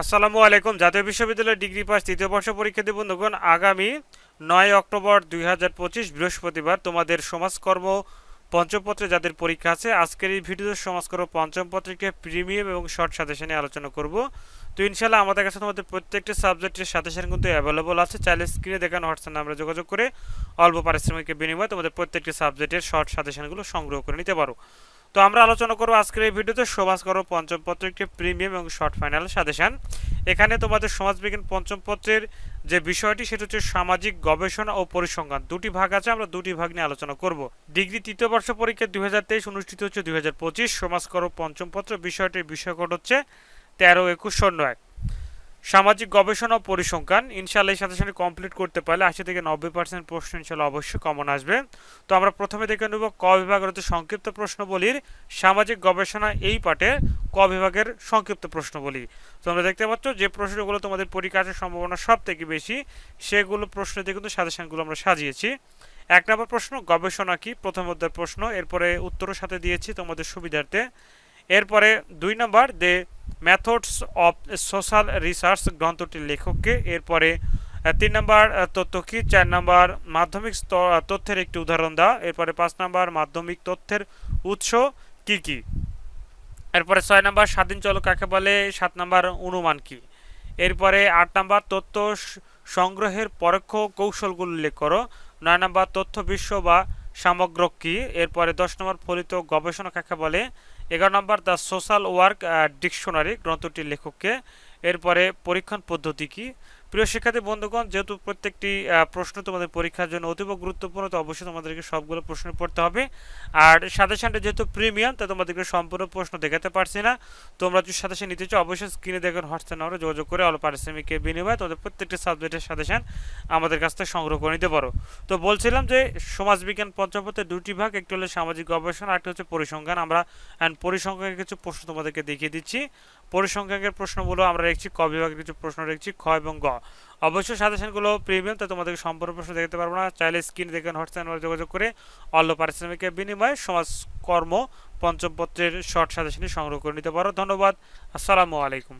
আসসালামু আলাইকুম। জাতীয় বিশ্ববিদ্যালয় ডিগ্রি পাস তৃতীয় বর্ষ পরীক্ষা পরীক্ষার্থী বন্ধুগণ, আগামী নয় অক্টোবর দুই হাজার পঁচিশ বৃহস্পতিবার তোমাদের সমাজকর্ম পঞ্চম পত্রে যাদের পরীক্ষা আছে, আজকের এই ভিডিওতে সমাজকর্ম পঞ্চম পত্রিকে প্রিমিয়াম এবং শর্ট সাজেশন নিয়ে আলোচনা করব। তো ইনশাল্লাহ আমাদের কাছে তোমাদের প্রত্যেকটি সাবজেক্টের সাজেশন কিন্তু অ্যাভেলেবল আছে। চাইলে স্ক্রিনে দেখানো হোয়াটসঅ্যাপ নাম্বারে যোগাযোগ করে অল্প পারিশ্রমিকের বিনিময়ে তোমাদের প্রত্যেকটি সাবজেক্টের শর্ট সাজেশনগুলো সংগ্রহ করে নিতে পারো। তো আমরা আলোচনা করব আজকের এই ভিডিওতে সমাজ করো পঞ্চম পত্র একটি প্রিমিয়াম এবং শর্ট ফাইনাল সাজেশন। এখানে তোমাদের সমাজবিজ্ঞান পঞ্চম পত্রের যে বিষয়টি, সেটা হচ্ছে সামাজিক গবেষণা ও পরিসংখ্যান। দুটি ভাগ আছে, আমরা দুটি ভাগ নিয়ে আলোচনা করব। ডিগ্রি তৃতীয় বর্ষ পরীক্ষা দুই হাজার তেইশ অনুষ্ঠিত হচ্ছে দুই হাজার পঁচিশ। সমাজ করো পঞ্চম পত্র বিষয়টির বিষয়কট হচ্ছে তেরো একুশ শূন্য এক। সামাজিক গবেষণা ও পরিসংখ্যান ইনশাল্লাহ সাথে সাথে কমপ্লিট করতে পারলে আশি থেকে নব্বই পার্সেন্ট প্রশ্ন ইনশাল্লাহ অবশ্যই কমন আসবে। তো আমরা প্রথমে দেখে নেব ক বিভাগের হচ্ছে সংক্ষিপ্ত প্রশ্ন বলির সামাজিক গবেষণা এই পাঠে ক বিভাগের সংক্ষিপ্ত প্রশ্ন বলি তো আমরা দেখতে পাচ্ছ যে প্রশ্নগুলো তোমাদের পরীক্ষা আসার সম্ভাবনা সব থেকে বেশি, সেগুলো প্রশ্ন দিয়ে কিন্তু সাজেশনগুলো আমরা সাজিয়েছি। এক নম্বর প্রশ্ন, গবেষণা কি? প্রথম অধ্যায়ের প্রশ্ন, এরপরে উত্তরের সাথে দিয়েছি তোমাদের সুবিধার্থে। এরপরে দুই নম্বর, the methods of social research গ্রন্থটির লেখককে। এরপরে তিন নম্বর তথ্য কি? চার নম্বর, মাধ্যমিক তথ্যের একটি উদাহরণ দাও। এরপরে পাঁচ নম্বর, মাধ্যমিক তথ্যের উৎস কি কি? এরপরে ছয় নম্বর, স্বাধীন চল কাকে বলে? সাত নম্বর, অনুমান কি? এরপরে আট নম্বর, তথ্য সংগ্রহের পরোক্ষ কৌশলগুলো উল্লেখ করো। নয় নম্বর, তথ্য বিশ্ব বা সামগ্র কি? এরপরে দশ নম্বর, ফলিত গবেষণা কাকে বলে? এগারো নম্বর দ্য সোশ্যাল ওয়ার্ক ডিকশনারি গ্রন্থটির লেখককে। এরপরে পরীক্ষণ পদ্ধতি কি? প্রিয় শিক্ষার্থী, বন্ধুগণ, যেহেতু প্রত্যেকটি প্রশ্ন তোমাদের পরীক্ষার জন্য অতীব গুরুত্বপূর্ণ, তো অবশ্যই তোমাদেরকে সবগুলো প্রশ্ন পড়তে হবে। আর সাথে সাথে যেহেতু প্রিমিয়াম, তাই তোমাদেরকে সম্পূর্ণ প্রশ্ন দেখাতে পারছি না। তোমরা যদি সাথে সাথে নিতে চাও, অবশ্যই স্ক্রিনে দেখেন হোয়াটসঅ্যাপ নাম্বারে যোগাযোগ করে অল্প পারিশ্রমিকের বিনিময়ে তোমাদের প্রত্যেকটি সাবজেক্টের সাজেশন আমাদের কাছ থেকে সংগ্রহ করে নিতে পারো। তো বলছিলাম যে, সমাজবিজ্ঞান পঞ্চমপথের দুটি ভাগ, একটি হলো সামাজিক গবেষণা, আরেকটি হচ্ছে পরিসংখ্যান। আমরা অ্যান্ড পরিসংখ্যানের কিছু প্রশ্ন তোমাদেরকে দেখিয়ে দিচ্ছি। পরিসংখ্যানের প্রশ্নগুলো আমরা রেখেছি, ক বিভাগের কিছু প্রশ্ন রেখেছি, খ এবং গ। অবশ্যই সাজেশনগুলো প্রিমিয়াম, তো তোমাদেরকে সম্পূর্ণ প্রশ্ন দেখতে পারব না। চাইলে স্ক্রিন দেখে হোয়াটসঅ্যাপ যোগাযোগ করে অল্প পারিশ্রমিকের বিনিময়ে সমাজকর্ম পঞ্চম পত্রের শর্ট সাজেশনই সংগ্রহ করে নিতে পারো। ধন্যবাদ। আসসালামু আলাইকুম।